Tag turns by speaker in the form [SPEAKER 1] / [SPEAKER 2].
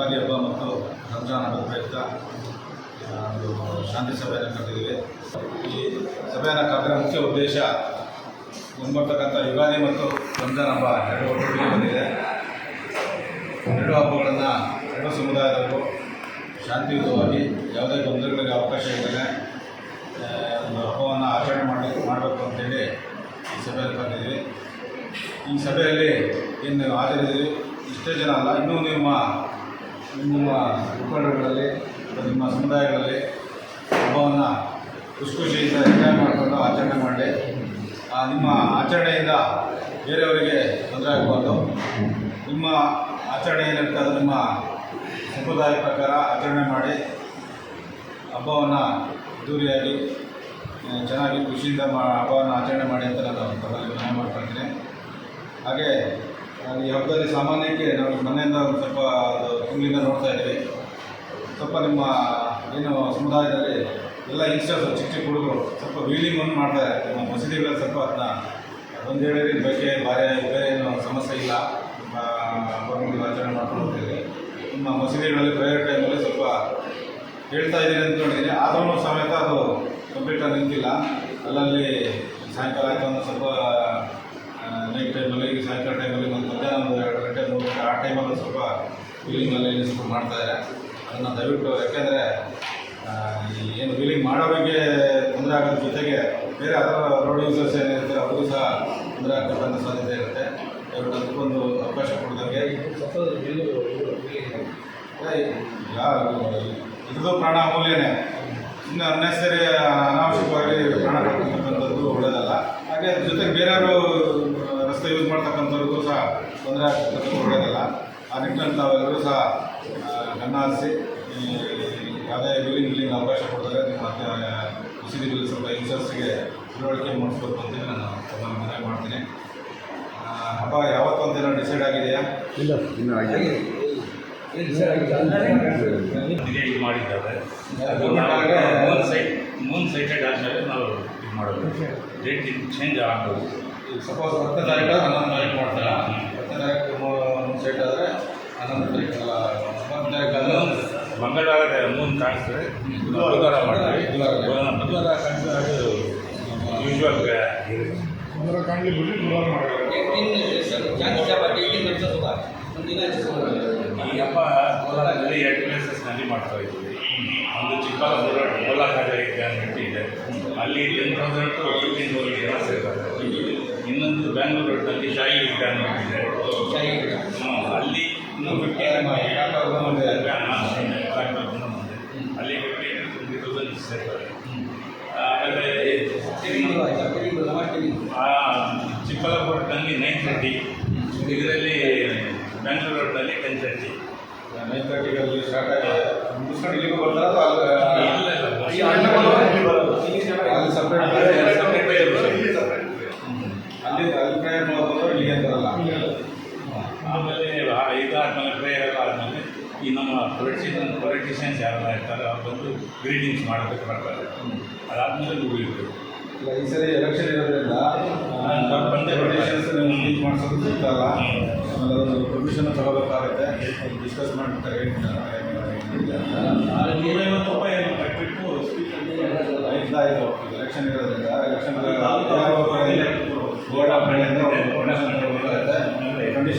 [SPEAKER 1] ಯುಗಾದಿ ಹಬ್ಬ ಮತ್ತು ರಂಜಾನ್ ಹಬ್ಬದ ಪ್ರಯುಕ್ತ ಒಂದು ಶಾಂತಿ ಸಭೆಯನ್ನು ಕರೆದಿದ್ದೀವಿ ಈ ಸಭೆಯನ್ನು ಕರೆದ ಮುಖ್ಯ ಉದ್ದೇಶ ಮುಂಬರ್ತಕ್ಕಂಥ ಯುಗಾದಿ ಮತ್ತು ರಂಜಾನ್ ಹಬ್ಬ ಎರಡು ಒಟ್ಟಿಗೆ ಬಂದಿದೆ. ಎರಡು ಹಬ್ಬಗಳನ್ನು ಎರಡು ಸಮುದಾಯದವರು ಶಾಂತಿಯುತವಾಗಿ ಯಾವುದೇ ಗೊಂದಲಗಳಿಗೆ ಅವಕಾಶ ಆ, ಒಂದು ಹಬ್ಬವನ್ನು ಆಚರಣೆ ಮಾಡಿ ಮಾಡಬೇಕು ಅಂತೇಳಿ ಈ ಸಭೆಯಲ್ಲಿ ಕರೆದಿದ್ದೀವಿ ಈ ಸಭೆಯಲ್ಲಿ ಏನು ಹಾಜರಿದ್ದೀವಿ ಇಷ್ಟೇ ಜನ ಅಲ್ಲ ಇನ್ನೂ ನಿಮ್ಮ ನಿಮ್ಮ ಮುಖಂಡರುಗಳಲ್ಲಿ ನಿಮ್ಮ ಸಮುದಾಯಗಳಲ್ಲಿ ಹಬ್ಬವನ್ನು ಖುಷಿ ಖುಷಿಯಿಂದ ಎಂಜಾಯ್ ಮಾಡಿಕೊಂಡು ಆಚರಣೆ ಮಾಡಿ ನಿಮ್ಮ ಆಚರಣೆಯಿಂದ ಬೇರೆಯವರಿಗೆ ತೊಂದರೆ ಆಗಬಾರ್ದು. ನಿಮ್ಮ ಆಚರಣೆ ಏನಿರುತ್ತೆ ಅದು ನಿಮ್ಮ ಸಂಪ್ರದಾಯ ಪ್ರಕಾರ ಆಚರಣೆ ಮಾಡಿ, ಹಬ್ಬವನ್ನು ಅದ್ದೂರಿಯಾಗಿ ಚೆನ್ನಾಗಿ ಖುಷಿಯಿಂದ ಮಾ, ಹಬ್ಬವನ್ನು ಆಚರಣೆ ಮಾಡಿ ಅಂತ ನಾನು ತಮ್ಮಲ್ಲಿ ಮನವಿ ಮಾಡ್ಕೊಳ್ತೀನಿ ಹಾಗೆ ಈ ಹಬ್ಬದಲ್ಲಿ ಸಾಮಾನ್ಯಕ್ಕೆ ನಾವು ಮನೆಯಿಂದ ಒಂದು ಸ್ವಲ್ಪ ತಿಂಗಳಿಂದ ನೋಡ್ತಾ ಇದ್ದೀವಿ ಸ್ವಲ್ಪ ನಿಮ್ಮ ಏನು ಸಮುದಾಯದಲ್ಲಿ ಎಲ್ಲ ಯಂಗ್ಸ್ಟರ್ಸ್ ಚಿಕ್ಕ ಚಿಕ್ಕ ಹುಡುಗರು ಸ್ವಲ್ಪ ಒಂದು ಮಾಡ್ತಾರೆ ನಿಮ್ಮ ಮಸೀದಿಗಳಲ್ಲಿ ಸ್ವಲ್ಪ ಅದನ್ನ ಒಂದು ಹೇಳಿದ್ರೆ ಬಗ್ಗೆ ಬೇರೆ ಬೇರೆ ಏನು ಸಮಸ್ಯೆ ಇಲ್ಲ. ಗೌರ್ಮೆಂಟ್ ಆಚರಣೆ ಮಾಡ್ಕೊಂಡು ಹೋಗ್ತೀವಿ ನಿಮ್ಮ ಮಸೀದಿಗಳಲ್ಲಿ ಪ್ರೇಯರ್ ಟೈಮಲ್ಲಿ ಸ್ವಲ್ಪ ಹೇಳ್ತಾ ಇದ್ದೀನಿ ಅಂದ್ಕೊಂಡಿದ್ದೀನಿ ಆದ್ರೂ ಸಮೇತ ಅದು ಕಂಪ್ಲೀಟಾಗಿ ನಿಂತಿಲ್ಲ. ಅಲ್ಲಲ್ಲಿ ಸಾಯಂಕಾಲ ಆಯಿತು ಅಂದ್ರೆ ಸ್ವಲ್ಪ ನೈಟ್ ಟೈಮಲ್ಲಿ ಸಾಯಂಕಾಲ ಟೈಮಲ್ಲಿ ವೀಲಿಂಗಲ್ಲಿ ಸ್ವಲ್ಪ ಮಾಡ್ತಾಯಿದ್ದಾರೆ ಅದನ್ನು ದಯವಿಟ್ಟು, ಯಾಕೆಂದರೆ ಏನು ವೀಲಿಂಗ್ ಮಾಡೋರಿಗೆ ತೊಂದರೆ ಆಗೋದ್ರ ಜೊತೆಗೆ ಬೇರೆ ಅದರ ರೋಡ್ ಯೂಸರ್ಸ್ ಏನಿರುತ್ತೆ ಅವ್ರಿಗೂ ಸಹ ತೊಂದರೆ ಆಗ್ತಕ್ಕಂಥ ಸಾಧ್ಯತೆ ಇರುತ್ತೆ. ದಯವಿಟ್ಟು ಅದಕ್ಕೊಂದು ಅವಕಾಶ ಕೊಡ್ದಂಗೆ. ಇದ್ರದ್ದು ಪ್ರಾಣ ಅಮೂಲ್ಯನೇ. ಇನ್ನು ಅನ್ನೆಸರಿ ಅನಾವಶ್ಯಕವಾಗಿ ಪ್ರಾಣ ಕೊಡ್ತಕ್ಕಂಥದ್ದು ಒಳ್ಳೆಯದಲ್ಲ ಹಾಗೆ ಅದ್ರ ಜೊತೆಗೆ ಬೇರೆಯವರು ರಸ್ತೆ ಯೂಸ್ ಮಾಡ್ತಕ್ಕಂಥವ್ರಿಗೂ ಸಹ ತೊಂದರೆ ಆಗ್ತಕ್ಕಂಥದ್ದು ಒಳ್ಳೆಯದಲ್ಲ ಆ ನಿಟ್ಟಿನಲ್ಲಿ ತಾವೆಲ್ಲರೂ ಸಹ ಕಣ್ಣಾರಿಸಿ ಗಮನ ಹರಿಸಿ ಈ ಯಾವುದೇ ವೀಲಿಂಗ್ ವೀಲಿಂಗ್ ಅವಕಾಶ ಕೊಡ್ತಾರೆ ನಿಮ್ಮ ಬಿಲ್ ಸ್ವಲ್ಪ ಯಂಗ್ಸ್ಟರ್ಸ್ಗೆ ತಿಳುವಳಿಕೆ ಮಾಡಿಸ್ಬೇಕು ಅಂತ ನಾನು ತುಂಬ ಮನವಿ ಮಾಡ್ತೀನಿ. ಹಬ್ಬ ಯಾವತ್ತು ಅಂತ ಏನೋ ಡಿಸೈಡ್ ಆಗಿದೆಯಾ?
[SPEAKER 2] ಇಲ್ಲ. ಇದು ಮಾಡಿದ್ದಾರೆ. ಅದು
[SPEAKER 1] ಗೌರ್ಮೆಂಟ್
[SPEAKER 2] ನಾವು
[SPEAKER 1] ಆಗ-
[SPEAKER 2] ಮೂನ್ ಸೈಟ್ ಮೂನ್ ಸೈಟೆಡ್ ಆದಮೇಲೆ ನಾವು ಇದು ಮಾಡೋದು. ಡೇಟ್ ಚೇಂಜ್ ಆಗ್ಬೋದು
[SPEAKER 1] ಸಪೋಸ್ ಹತ್ತನೇ ತಾರೀಕು ಹನ್ನೊಂದು ತಾರೀಕು ಮಾಡ್ತಾರೆ? ಹತ್ತನೇ ತಾರೀಕು ಮೂರು ಸೈಟ್ ಆದರೆ
[SPEAKER 2] ಮಂಗಳವಾರ ಮೂನ್ ಕಾಣಿಸ್ತದೆ. ಬುಧವಾರ ಮಾಡ್ತೀವಿ.
[SPEAKER 1] ಬುಧವಾರ.
[SPEAKER 2] ಬುಧವಾರ ಬುಧವಾರ ಕಾಣಿಸ್ತದೆ ಬಿಡಿ ಬುಧವಾರ ಈ ಹಬ್ಬ ಕೋಲಾರದಲ್ಲಿ ಎರಡು ಪ್ಲೇಸಸ್ನಲ್ಲಿ ಮಾಡ್ತಾ ಇದ್ದೀವಿ. ಒಂದು ಚಿಕ್ಕಬಳ್ಳಾಪುರ ಕೋಲಾರ ಇದೆ ಅಂದ್ಬಿಟ್ಟು ಇದೆ. ಅಲ್ಲಿ ten thousand to fifteen thousand ಜನ ಸೇರ್ತಾರೆ ಇನ್ನೊಂದು ಬ್ಯಾಂಗ್ಳೂರು ಶಾಹಿ ಶಾಯಿ ಇದೆ ಅಂದ್ಬಿಟ್ಟಿದೆ ಹ್ಮ್, ಅಲ್ಲಿ ಇನ್ನೂ ಫಿಫ್ಟೀನ್ ಅಲ್ಲಿ ಫಿಫ್ಟೀನ್ ಟ್ವೆಂಟಿ ತೌಸಂಡ್ ಸೇರ್ತಾರೆ ಆಮೇಲೆ ಆ, ಚಿಕ್ಕಬಳ್ಳಾಪುರದಲ್ಲಿ ನೈನ್ ತರ್ಟಿ ಇದರಲ್ಲಿ ಬ್ಯಾಂಗ್ಳೂರು ರೋಡ್ನಲ್ಲಿ ಟೆನ್ ತರ್ಟಿ
[SPEAKER 1] ನೈನ್ ತರ್ಟಿಗಲ್ಲಿ ಸ್ಟಾರ್ಟ್ ಆಗಿ ಮುಗಿಸ್ಕೊಂಡು ಇಲ್ಲಿಗೂ ಬರ್ತಾರೆ ಅಲ್ಲಿ ಅಲ್ಲಿ ಸಪ್ರೇಟ್ ಅಲ್ಲಿ ಅಲ್ಲಿ ಪ್ರೇಯರ್ ಮಾಡ್ಕೊಂಡು ಇಲ್ಲಿಗೆ ಅಂತಾರಲ್ಲ
[SPEAKER 2] ಆಮೇಲೆ ಇದಾದ್ಮೇಲೆ ಪ್ರೇಯರ್ ಎಲ್ಲ ಆದಮೇಲೆ ಈ ನಮ್ಮ ಪೊಲಿಟಿಷಿಯನ್ ಪೊಲಿಟಿಷಿಯನ್ಸ್ ಯಾರೆಲ್ಲ ಇರ್ತಾರೆ ಅವ್ರು ಬಂದು ಗ್ರೀಟಿಂಗ್ಸ್ ಮಾಡೋದಕ್ಕೆ ಬರ್ತಾರೆ. ಅದಾದಮೇಲೆ ಮುಗಿಯುತ್ತೆ.
[SPEAKER 1] ಇಲ್ಲ ಈ ಸರಿ ಎಲೆಕ್ಷನ್ ಇರೋದ್ರಿಂದ ಸ್ಪೀಚ್ ಮಾಡಿಸೋದು ಸಿಗ್ತಾರಲ್ಲ ಆಮೇಲೆ ಅದೊಂದು ಪರ್ಮಿಷನ್ ತಗೋಬೇಕಾಗುತ್ತೆ. ಡಿಸ್ಕಸ್ ಮಾಡ್ತಾರೆ
[SPEAKER 2] ನೂರೈವತ್ತು ರೂಪಾಯಿ ಏನು ಕಟ್ಬಿಟ್ಟು ಸ್ಪೀಚ್
[SPEAKER 1] ಆಯ್ತು ಎಲೆಕ್ಷನ್ ಇರೋದ್ರಿಂದ ಎಲೆಕ್ಷನ್ ಬೋರ್ಡ್ ಆಫ್ ಒಂದು